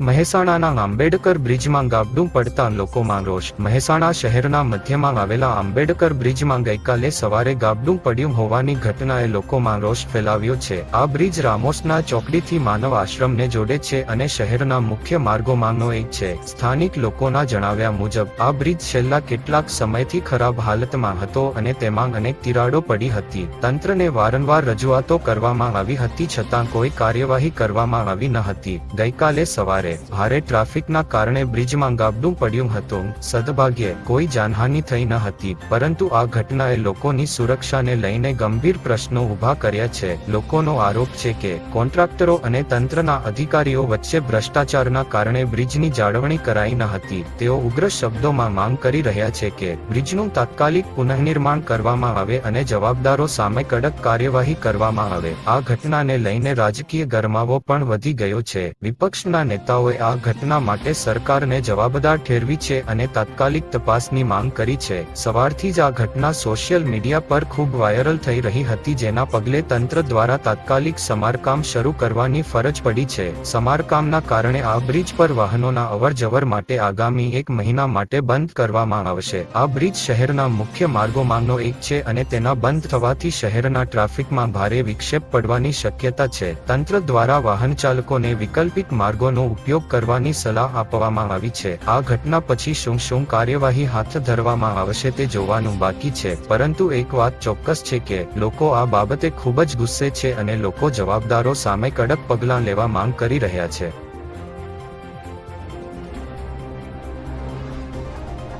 મહેસાણાના આંબેડકર બ્રિજમાં ગાબડું પડતા લોકોમાં રોષ. મહેસાણા શહેરના મધ્યમાં આવેલા આંબેડકર બ્રિજમાં ગઈકાલે સવારે ગાબડું પડ્યું હોવાની ઘટનાએ લોકોમાં રોષ ફેલાવ્યો છે. આ બ્રિજ રામોસના ચોકડીથી માનવ આશ્રમને જોડે છે અને શહેરના મુખ્ય માર્ગોમાંનો એક છે. સ્થાનિક લોકોના જણાવ્યા મુજબ, આ બ્રિજ છેલ્લા કેટલાક સમયથી ખરાબ હાલતમાં હતો અને તેમાં અનેક તિરાડો પડી હતી. તંત્રને વારંવાર રજૂઆતો કરવામાં આવી હતી છતાં કોઈ કાર્યવાહી કરવામાં આવી ન હતી. ગઈકાલે સવારે ભારે ટ્રાફિકના કારણે બ્રિજમાં ગાબડું પડ્યું હતું. સદભાગ્યે કોઈ જાનહાનિ થઈ ન હતી, પરંતુ આ ઘટનાએ લોકોની સુરક્ષાને લઈને ગંભીર પ્રશ્નો ઊભા કર્યા છે. લોકોનો આરોપ છે કે કોન્ટ્રાક્ટરો અને તંત્રના અધિકારીઓ વચ્ચે ભ્રષ્ટાચારના કારણે બ્રિજની જાળવણી કરાઈ ન હતી. તેઓ ઉગ્ર શબ્દોમાં માંગ કરી રહ્યા છે કે બ્રિજનું તાત્કાલિક પુનઃનિર્માણ કરવામાં આવે અને જવાબદારો સામે કડક કાર્યવાહી કરવામાં આવે. આ ઘટનાને લઈને રાજકીય ગરમાવો પણ વધી ગયો છે. વિપક્ષના નેતાઓએ આ ઘટના માટે સરકારને જવાબદાર ઠેરવી છે અને તાત્કાલિક તપાસની માંગ કરી છે. સવારથી જ આ ઘટના સોશિયલ મીડિયા પર ખૂબ વાયરલ થઈ રહી હતી, જેના પગલે તંત્ર દ્વારા તાત્કાલિક સમારકામ શરૂ કરવાની ફરજ પડી છે. સમારકામના કારણે આ બ્રિજ પર વાહનોના અવરજવર માટે આગામી એક મહિના માટે બંધ કરવામાં આવશે. આ બ્રિજ શહેરના મુખ્ય માર્ગોમાંનો એક છે અને તેના બંધ થવાથી શહેરના ટ્રાફિકમાં ભારે વિક્ષેપ પડવાની શક્યતા છે. તંત્ર દ્વારા વાહન ચાલકોને વિકલ્પિત માર્ગોનો ઉપયોગ કરવાની સલાહ આપવામાં આવી છે. આ ઘટના પછી શું શું કાર્યવાહી હાથ ધરવામાં આવશે તે જોવાનું બાકી છે. પરંતુ એક વાત ચોક્કસ છે કે, લોકો આ બાબતે ખૂબ જ ગુસ્સે છે અને લોકો જવાબદારો સામે કડક પગલાં લેવા માંગ કરી રહ્યા છે.